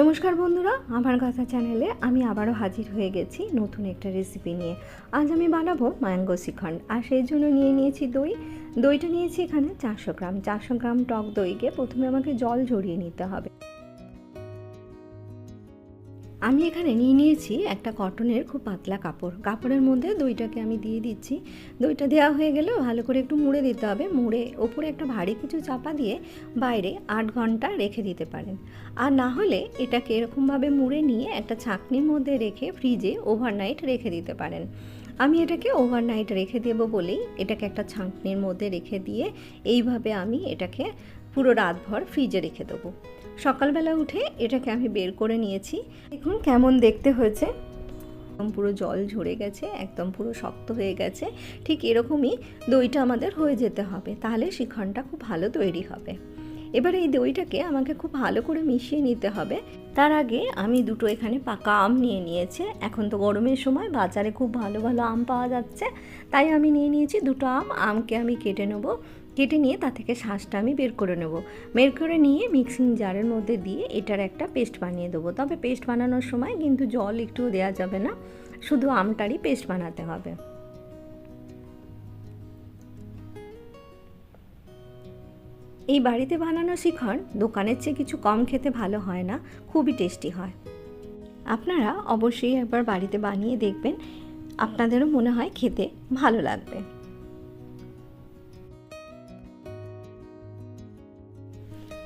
নমস্কার বন্ধুরা, আমার কথা চ্যানেলে আমি আবারও হাজির হয়ে গেছি নতুন একটা রেসিপি নিয়ে। আজ আমি বানাবো ম্যাঙ্গো শিখন্ড আর সেই জন্য নিয়ে নিয়েছি দই। দইটা নিয়েছি এখানে চারশো গ্রাম। চারশো গ্রাম টক দইকে প্রথমে আমাকে জল ঝরিয়ে নিতে হবে। আমি এখানে নিয়ে নিয়েছি একটা কটনের খুব পাতলা কাপড়। কাপড়ের মধ্যে দইটাকে আমি দিয়ে দিচ্ছি। দইটা দেওয়া হয়ে গেলে ভালো করে একটু মুড়ে দিতে হবে। মুড়ে ওপরে একটা ভারী কিছু চাপা দিয়ে বাইরে আট ঘণ্টা রেখে দিতে পারেন। আর না হলে এটাকে এরকমভাবে মুড়ে নিয়ে একটা ছাঁকনির মধ্যে রেখে ফ্রিজে ওভারনাইট রেখে দিতে পারেন। আমি এটাকে ওভারনাইট রেখে দেবো বলেই এটাকে একটা ছাঁকনির মধ্যে রেখে দিয়ে এইভাবে আমি এটাকে পুরো রাতভর ফ্রিজে রেখে দেবো। সকালবেলা উঠে এটাকে আমি বের করে নিয়েছি। দেখুন কেমন দেখতে হয়েছে। একদম পুরো জল ঝরে গেছে, একদম পুরো শক্ত হয়ে গেছে। ঠিক এরকমই দইটা আমাদের হয়ে যেতে হবে, তাহলে শিখনটা খুব ভালো তৈরি হবে। এবার এই দইটাকে আমাকে খুব ভালো করে মিশিয়ে নিতে হবে। তার আগে আমি দুটো এখানে পাকা আম নিয়ে নিয়েছে। এখন তো গরমের সময় বাজারে খুব ভালো ভালো আম পাওয়া যাচ্ছে। তাই আমি নিয়ে নিয়েছি দুটো আম, আমকে আমি কেটে নেব। কেটে নিয়ে তা থেকে শাঁসটা আমি বের করে নেব। বের করে নিয়ে মিক্সিং জারের মধ্যে দিয়ে এটার একটা পেস্ট বানিয়ে দেবো। তবে পেস্ট বানানোর সময় কিন্তু জল একটুও দেওয়া যাবে না, শুধু আমটারই পেস্ট বানাতে হবে। এই বাড়িতে বানানো শিখর দোকানের চেয়ে কিছু কম খেতে ভালো হয় না, খুবই টেস্টি হয়। আপনারা অবশ্যই একবার বাড়িতে বানিয়ে দেখবেন। আপনাদেরও মনে হয় খেতে ভালো লাগবে।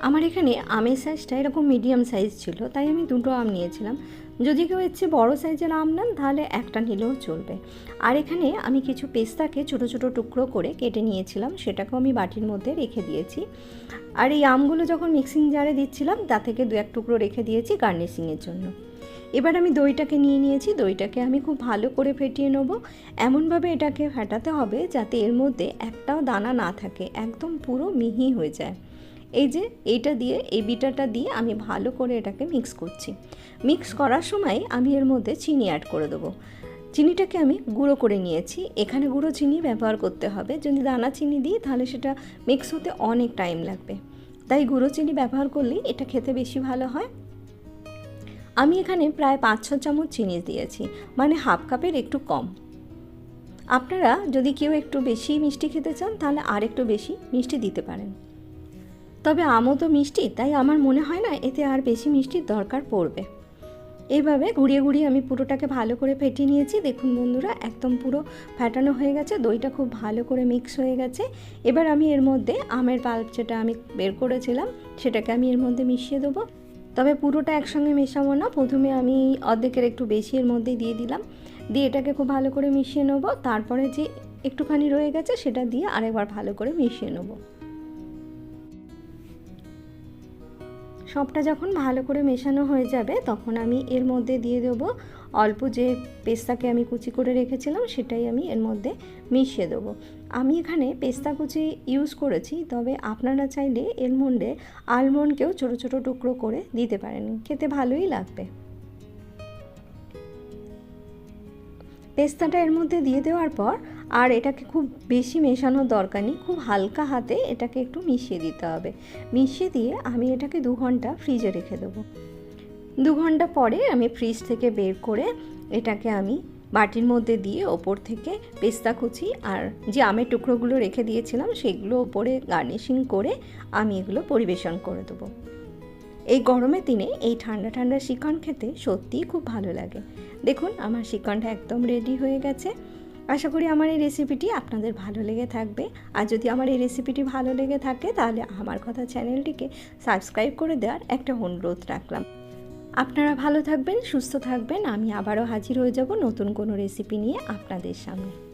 আমার এখানে আমের সাইজটা এরকম মিডিয়াম সাইজ ছিল, তাই আমি দুটো আম নিয়েছিলাম। যদি কেউ ইচ্ছে বড় সাইজের আম নেন, তাহলে একটা নিলেও চলবে। আর এখানে আমি কিছু পেস্তাকে ছোট ছোট টুকরো করে কেটে নিয়েছিলাম, সেটাকেও আমি বাটির মধ্যে রেখে দিয়েছি। আর এই আমগুলো যখন মিক্সিং জারে দিচ্ছিলাম, তা থেকে দু এক টুকরো রেখে দিয়েছি গার্নিশিংয়ের জন্য। এবার আমি দইটাকে নিয়ে নিয়েছি, দইটাকে আমি খুব ভালো করে ফেটিয়ে নেব। এমনভাবে এটাকে ফেটাতে হবে যাতে এর মধ্যে একটাও দানা না থাকে, একদম পুরো মিহি হয়ে যায়। এই যে এইটা দিয়ে, এই বিটাটা দিয়ে আমি ভালো করে এটাকে মিক্স করছি। মিক্স করার সময় আমি এর মধ্যে চিনি অ্যাড করে দেবো। চিনিটাকে আমি গুঁড়ো করে নিয়েছি। এখানে গুঁড়ো চিনি ব্যবহার করতে হবে। যদি দানা চিনি দিই, তাহলে সেটা মিক্স হতে অনেক টাইম লাগবে। তাই গুঁড়ো চিনি ব্যবহার করলেই এটা খেতে বেশি ভালো হয়। আমি এখানে প্রায় পাঁচ ছ চামচ চিনি দিয়েছি। মানে হাফ কাপের একটু কম। আপনারা যদি কেউ একটু বেশি মিষ্টি খেতে চান, তাহলে আর একটু বেশি মিষ্টি দিতে পারেন। তবে আমও তো মিষ্টি, তাই আমার মনে হয় না এতে আর বেশি মিষ্টির দরকার পড়বে। এইভাবে ঘুরিয়ে ঘুরিয়ে আমি পুরোটাকে ভালো করে ফেটিয়ে নিয়েছি। দেখুন বন্ধুরা, একদম পুরো ফ্যাটানো হয়ে গেছে, দইটা খুব ভালো করে মিক্স হয়ে গেছে। এবার আমি এর মধ্যে আমের পাল্প যেটা আমি বের করেছিলাম, সেটাকে আমি এর মধ্যে মিশিয়ে দেবো। তবে পুরোটা একসঙ্গে মেশাবো না, প্রথমে আমি অর্ধেকের একটু বেশি এর মধ্যে দিয়ে দিলাম। দিয়ে এটাকে খুব ভালো করে মিশিয়ে নেব। তারপরে যে একটুখানি রয়ে গেছে, সেটা দিয়ে আরেকবার ভালো করে মিশিয়ে নেব। সবটা যখন ভালো করে মেশানো হয়ে যাবে, তখন আমি এর মধ্যে দিয়ে দেবো অল্প যে পেস্তাকে আমি কুচি করে রেখেছিলাম, সেটাই আমি এর মধ্যে মিশিয়ে দেবো। আমি এখানে পেস্তা কুচি ইউজ করেছি, তবে আপনারা চাইলে এর মধ্যে আলমন্ডকেও ছোটো ছোটো টুকরো করে দিতে পারেন, খেতে ভালোই লাগবে। পেস্তাটা এর মধ্যে দিয়ে দেওয়ার পর আর এটাকে খুব বেশি মেশানোর দরকার নেই, খুব হালকা হাতে এটাকে একটু মিশিয়ে দিতে হবে। মিশিয়ে দিয়ে আমি এটাকে দু ঘণ্টা ফ্রিজে রেখে দেবো। দু ঘণ্টা পরে আমি ফ্রিজ থেকে বের করে এটাকে আমি বাটির মধ্যে দিয়ে ওপর থেকে পেস্তা কুচি আর যে আমের টুকরোগুলো রেখে দিয়েছিলাম, সেগুলো ওপরে গার্নিশিং করে আমি এগুলো পরিবেশন করে দেবো। এই গরমের দিনে এই ঠান্ডা ঠান্ডা শিকন খেতে সত্যিই খুব ভালো লাগে। দেখুন, আমার শিকনটা একদম রেডি হয়ে গেছে। আশা করি আমার এই রেসিপিটি আপনাদের ভালো লেগে থাকবে। আর যদি আমার এই রেসিপিটি ভালো লেগে থাকে, তাহলে আমার কথা চ্যানেলটিকে সাবস্ক্রাইব করে দেওয়ার একটা অনুরোধ রাখলাম। আপনারা ভালো থাকবেন, সুস্থ থাকবেন। আমি আবারও হাজির হয়ে যাব নতুন কোনো রেসিপি নিয়ে আপনাদের সামনে।